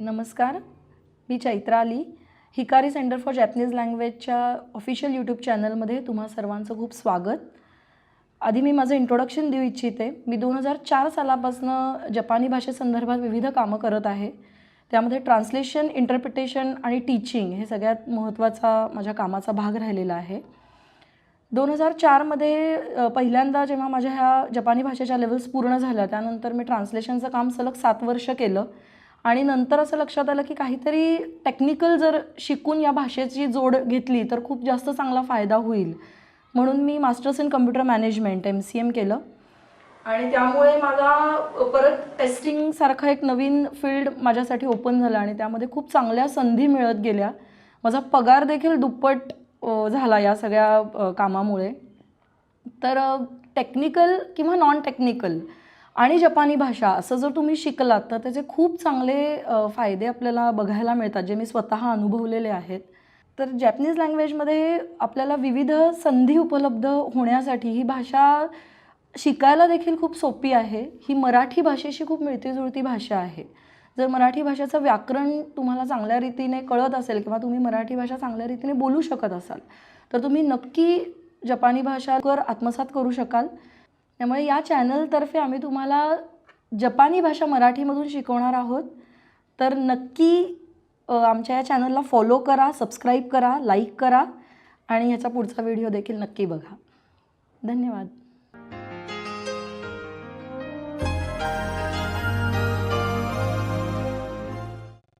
नमस्कार मी Chaitra Ali. Hikari center for Japanese लँग्वेजच्या official YouTube चॅनलमध्ये तुम्हा सर्वांचं खूप स्वागत. आधी मी माझं इंट्रोडक्शन देऊ इच्छिते. मी दोन हजार चार सालापासनं जपानी भाषेसंदर्भात विविध कामं करत आहे. त्यामध्ये ट्रान्सलेशन इंटरप्रिटेशन आणि टीचिंग हे सगळ्यात महत्त्वाचा माझ्या कामाचा भाग राहिलेला आहे. दोन हजार चारमध्ये पहिल्यांदा जेव्हा माझ्या ह्या जपानी भाषेच्या लेवल्स पूर्ण झाल्या त्यानंतर मी ट्रान्सलेशनचं काम सलग सात वर्ष केलं. आणि नंतर असं लक्षात आलं की काहीतरी टेक्निकल जर शिकून या भाषेची जोड घेतली तर खूप जास्त चांगला फायदा होईल. म्हणून मी masters in computer management M C M केलं. आणि त्यामुळे मला परत टेस्टिंगसारखा एक नवीन फील्ड माझ्यासाठी ओपन झालं आणि त्यामध्ये खूप चांगल्या संधी मिळत गेल्या. माझा पगार देखील दुप्पट झाला या सगळ्या कामामुळे. तर टेक्निकल किंवा नॉन टेक्निकल आणि जपानी भाषा असं जर तुम्ही शिकलात तर त्याचे खूप चांगले फायदे आपल्याला बघायला मिळतात जे मी स्वतः अनुभवलेले आहेत. तर जॅपनीज लँग्वेजमध्ये आपल्याला विविध संधी उपलब्ध होण्यासाठी ही भाषा शिकायला देखील खूप सोपी आहे. ही मराठी भाषेशी खूप मिळतीजुळती भाषा आहे. जर मराठी भाषेचं व्याकरण तुम्हाला चांगल्या रीतीने कळत असेल किंवा तुम्ही मराठी भाषा चांगल्या रीतीने बोलू शकत असाल तर तुम्ही नक्की जपानी भाषा कर आत्मसात करू शकाल. त्यामुळे या चॅनलतर्फे आम्ही तुम्हाला जपानी भाषा मराठीमधून शिकवणार आहोत. तर नक्की आमच्या या चॅनलला फॉलो करा सबस्क्राईब करा लाईक करा आणि ह्याचा पुढचा व्हिडिओ देखील नक्की बघा. धन्यवाद.